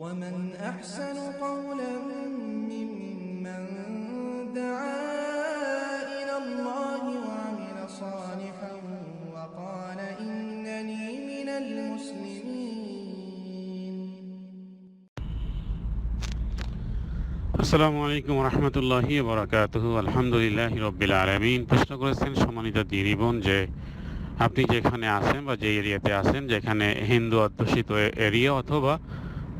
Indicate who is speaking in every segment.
Speaker 1: ومن أحسن قولا ممن دعا إلى الله وعمل صالحا وقال إنني من المسلمين
Speaker 2: আসসালামু আলাইকুম রহমতুল্লাহি বরাকাতুহু আলহামদুলিল্লাহ রব্বিল আলমিন প্রশ্ন করেছেন সম্মানিত দিনী বোন যে আপনি যেখানে আছেন বা যে এরিয়াতে আছেন যেখানে হিন্দু অধ্যুষিত এরিয়া অথবা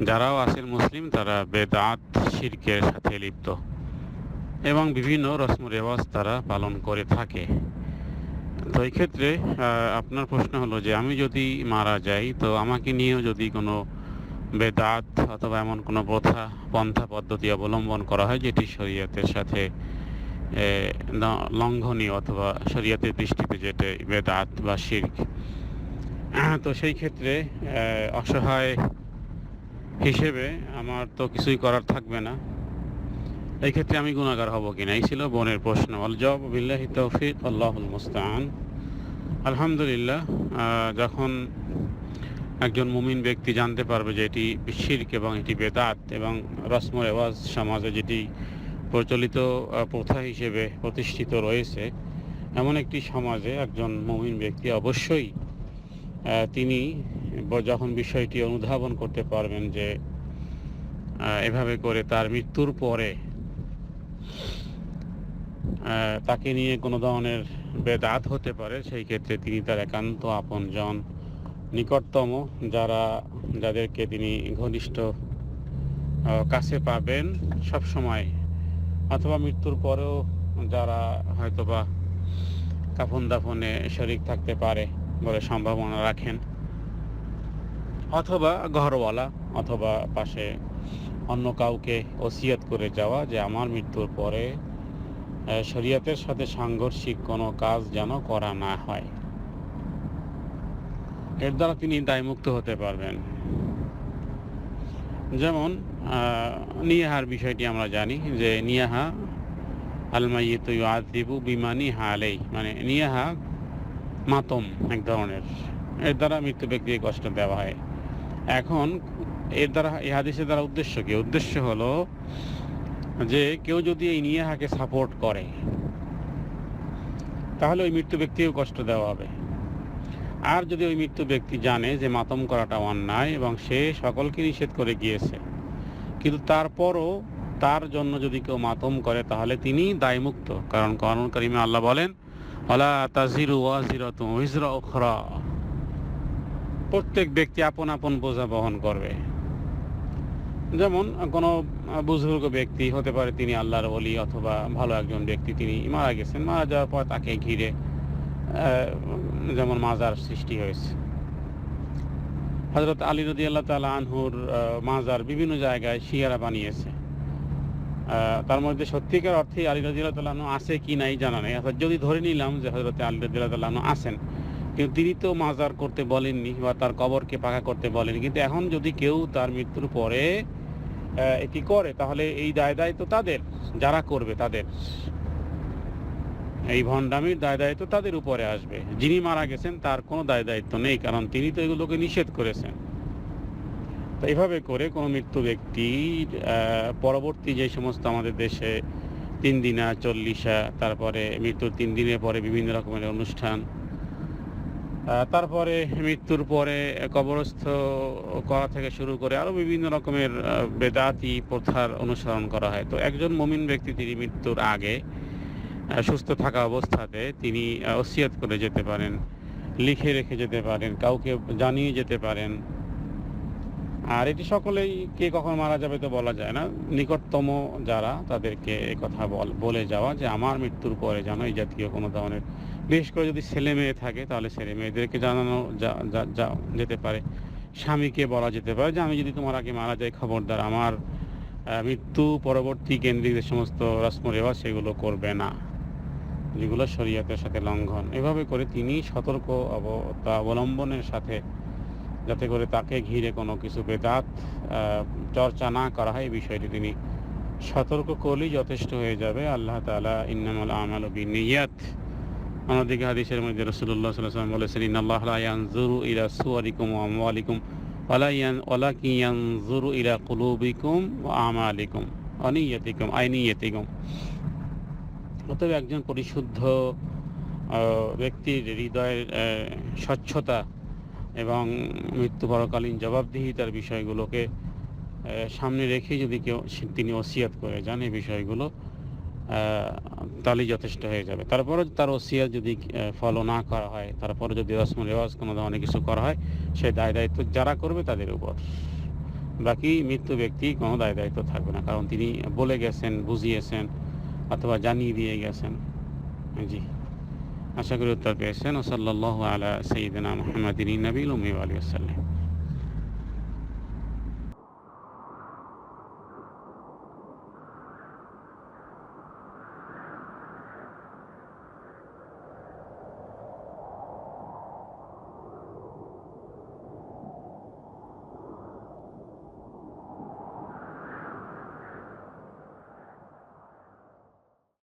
Speaker 2: যারাও আছেন মুসলিম, তারা বেদাত, শিরকের সাথে লিপ্ত এবং বিভিন্ন রসম রেওয়াজ তারা পালন করে থাকে। তো এই ক্ষেত্রে আপনার প্রশ্ন হলো যে আমি যদি মারা যাই, তো আমাকে নিয়েও যদি কোনো বেদাত অথবা এমন কোনো প্রথা, পন্থা পদ্ধতি অবলম্বন করা হয়, যেটি শরীয়তের সাথে লঙ্ঘনীয় অথবা শরীয়তের দৃষ্টিতে যেটা বেদাত বা শির্ক তো সেই ক্ষেত্রে অসহায় হিসেবে আমার তো কিছুই করার থাকবে না। এই ক্ষেত্রে আমি গুণাগার হব কিনা, এই ছিল বোনের প্রশ্ন। আল জবাব, বিল্লাহি তৌফিক, আল্লাহুল মুস্তান আলহামদুলিল্লাহ যখন একজন মুমিন ব্যক্তি জানতে পারবে যে এটি শির্ক এবং এটি বেদাত এবং রসম রেওয়াজ সমাজে যেটি প্রচলিত প্রথা হিসেবে প্রতিষ্ঠিত রয়েছে, এমন একটি সমাজে একজন মুমিন ব্যক্তি অবশ্যই তিনি যখন বিষয়টি অনুধাবন করতে পারবেন যে এভাবে করে তার মৃত্যুর পরে তাকে নিয়ে কোনো ধরনের বেদাত হতে পারে, সেই ক্ষেত্রে তিনি তার একান্ত আপনজন। নিকটতম যারা, যাদেরকে তিনি ঘনিষ্ঠ কাছে পাবেন সব সময় অথবা মৃত্যুর পরেও যারা হয়তোবা কাফন দাফনে শরিক থাকতে পারে বলে সম্ভাবনা রাখেন। অথবা ঘরওয়ালা অথবা পাশে অন্য কাউকে ওসিয়াত করে যাওয়া যে আমার মৃত্যুর পরে শরীয়তের সাথে সাংঘর্ষিক কোনো কাজ যেন করা না হয়। এর দ্বারা তিনি দায়মুক্ত হতে পারবেন। যেমন নিয়াহার বিষয়টি আমরা জানি যে নিয়াহা আলমাইয়িত আদিবু বিমানি হালেই মানে নিয়াহা মাতম এক ধরনের। এর দ্বারা মৃত্যু ব্যক্তিকে কষ্ট দেওয়া হয়। এখন এর দ্বারা এই হাদিসের দ্বারা উদ্দেশ্য কি? উদ্দেশ্য হলো যে কেউ যদি এই নিয়ে নিয়াহাকে সাপোর্ট করে, তাহলে ওই মৃত্যু ব্যক্তিকেও কষ্ট দেওয়া হবে। আর যদি ওই মৃত্যু ব্যক্তি জানে যে মাতম করাটা অন্যায় এবং সে সকলকে নিষেধ করে গিয়েছে, কিন্তু তারপরও তার জন্য যদি কেউ মাতম করে, তাহলে তিনি দায়মুক্ত। কারণ করণ করিমে আল্লাহ বলেন অলা তাজিরু ওয়াজিরাতু উজরা উখরা। প্রত্যেক ব্যক্তি আপন আপন বোঝা বহন করবে। যেমন, কোনো বুজুর্গ ব্যক্তি, হতে পারে তিনি আল্লাহর অলি অথবা ভালো একজন ব্যক্তি তিনি মারা গেছেন, মারা যাওয়ার পর তাকে ঘিরে যেমন মাজার সৃষ্টি হয়েছে। হজরত আলী রদি আল্লাহ তালা আনহুর মাজার বিভিন্ন জায়গায় শিয়ারা বানিয়েছে। তার মধ্যে সত্যিকার অর্থে আলী রদি আল্লাহ আছে কি নাই জানা নেই। অর্থাৎ যদি ধরে নিলাম যে হজরত আলী রদি আল্লাহ আছেন তিনি তো মাজার করতে বলেননি বা তার কবরকে পাকা করতে বলেন কিন্তু এখন যদি কেউ তার মৃত্যুর পরে এটি করে, তাহলে এই দায় দায়িত্ব তাদের, যারা করবে তাদের। এই ভণ্ডামির দায় দায়িত্ব তাদের উপরে আসবে। যিনি মারা গেছেন তার কোনো দায় দায়িত্ব নেই, কারণ তিনি তো এগুলোকে নিষেধ করেছেন। তো এইভাবে করে কোনো মৃত্যু ব্যক্তির পরবর্তী যে সমস্ত আমাদের দেশে তিন দিনা, চল্লিশা, তারপরে মৃত্যুর তিন দিনের পরে বিভিন্ন রকমের অনুষ্ঠান তারপরে মৃত্যুর পরে কবরস্থ করা থেকে শুরু করে আরও বিভিন্ন রকমের বেদাতি প্রথার অনুসরণ করা হয়। তো একজন মমিন ব্যক্তি তিনি মৃত্যুর আগে সুস্থ থাকা অবস্থাতে তিনি ওসিয়াত করে যেতে পারেন, লিখে রেখে যেতে পারেন, কাউকে জানিয়ে যেতে পারেন আর এটি সকলেই কে কখন মারা যাবে তো বলা যায় না। নিকটতম যারা তাদেরকে কথা বল- যাওয়া যে আমার মৃত্যুর পরে যেন এই জাতীয় কোনো ধরনের, বিশেষ করে যদি ছেলে মেয়ে থাকে তাহলে ছেলে মেয়েদেরকে জানানো যেতে পারে। স্বামীকে বলা যেতে পারে যে আমি যদি তোমার আগে মারা যাই, খবরদার, আমার মৃত্যু পরবর্তী কেন্দ্রিক যে সমস্ত রসম রেওয়াজ সেগুলো করবে না। যেগুলো শরীয়তের সাথে লঙ্ঘন। এভাবে করে তিনি সতর্ক অব- তা অবলম্বনের সাথে যাতে করে তাকে ঘিরে কোনো কিছু বেদাত চর্চা না করা হয়, এই বিষয়টি তিনি সতর্ক করলেই যথেষ্ট হয়ে যাবে। আল্লাহ তালা ইন্নামাল আমাল বিনিয়াত। অন্যদিকে হাদিসের মধ্যে রসুল্লাহ সাল্লাম বলেছেন, ইন্নাল্লাহ ইয়ানজুরু ইলা সুয়ারিকুম ওয়া আমওয়ালিকুম ওলাকি ইয়ানজুরু ইলা কুলুবিকুম আমালিকুম, অনিয়তিকুম, আইনিয়তিকুম। অতএব একজন পরিশুদ্ধ ব্যক্তির হৃদয়ের স্বচ্ছতা এবং মৃত্যু পরকালীন জবাবদিহিতার বিষয়গুলোকে সামনে রেখে যদি কেউ তিনি ওসিয়াত করে যান এই বিষয়গুলো তাহলেই যথেষ্ট হয়ে যাবে। তারপরে তার ওসিয়াত যদি ফলো না করা হয় তারপরে যদি রসম রেওয়াজ কোনো ধরনের কিছু করা হয়, সে দায় দায়িত্ব যারা করবে তাদের উপর। বাকি মৃত্যু ব্যক্তি কোনো দায় দায়িত্ব থাকবে না, কারণ তিনি বলে গেছেন, বুঝিয়েছেন, অথবা জানিয়ে দিয়ে গেছেন। জি। আশা করি উত্তর পেয়েছেন ও সাল্লাহ আলা সঈদিনা মোহাম্মদিন নবীল উমি আলী আসাল্লাম